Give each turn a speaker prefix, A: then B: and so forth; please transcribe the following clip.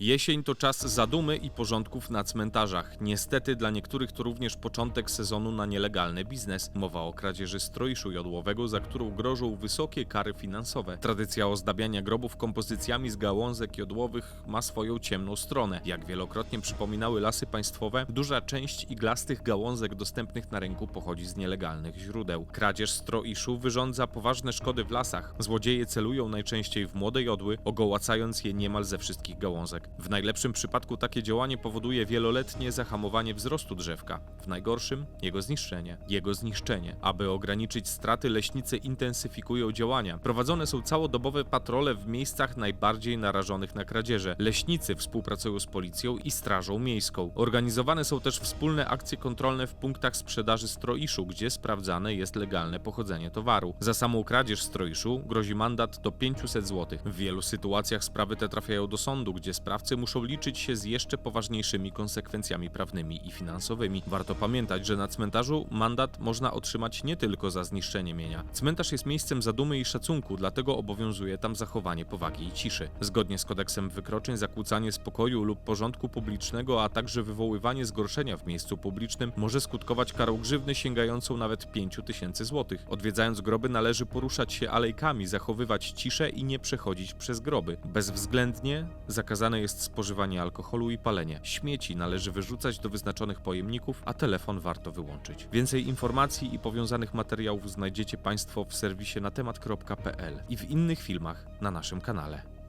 A: Jesień to czas zadumy i porządków na cmentarzach. Niestety dla niektórych to również początek sezonu na nielegalny biznes. Mowa o kradzieży stroiszu jodłowego, za którą grożą wysokie kary finansowe. Tradycja ozdabiania grobów kompozycjami z gałązek jodłowych ma swoją ciemną stronę. Jak wielokrotnie przypominały lasy państwowe, duża część iglastych gałązek dostępnych na rynku pochodzi z nielegalnych źródeł. Kradzież stroiszu wyrządza poważne szkody w lasach. Złodzieje celują najczęściej w młode jodły, ogołacając je niemal ze wszystkich gałązek. W najlepszym przypadku takie działanie powoduje wieloletnie zahamowanie wzrostu drzewka, w najgorszym jego zniszczenie. Jego zniszczenie. Aby ograniczyć straty, leśnicy intensyfikują działania. Prowadzone są całodobowe patrole w miejscach najbardziej narażonych na kradzieże. Leśnicy współpracują z policją i strażą miejską. Organizowane są też wspólne akcje kontrolne w punktach sprzedaży stroiszu, gdzie sprawdzane jest legalne pochodzenie towaru. Za samą kradzież stroiszu grozi mandat do 500 zł. W wielu sytuacjach sprawy te trafiają do sądu, gdzie sprawcy muszą liczyć się z jeszcze poważniejszymi konsekwencjami prawnymi i finansowymi. Warto pamiętać, że na cmentarzu mandat można otrzymać nie tylko za zniszczenie mienia. Cmentarz jest miejscem zadumy i szacunku, dlatego obowiązuje tam zachowanie powagi i ciszy. Zgodnie z kodeksem wykroczeń zakłócanie spokoju lub porządku publicznego, a także wywoływanie zgorszenia w miejscu publicznym może skutkować karą grzywny sięgającą nawet 5 tysięcy złotych. Odwiedzając groby należy poruszać się alejkami, zachowywać ciszę i nie przechodzić przez groby. Bezwzględnie zakazane jest spożywanie alkoholu i palenie. Śmieci należy wyrzucać do wyznaczonych pojemników, a telefon warto wyłączyć. Więcej informacji i powiązanych materiałów znajdziecie Państwo w serwisie na temat.pl i w innych filmach na naszym kanale.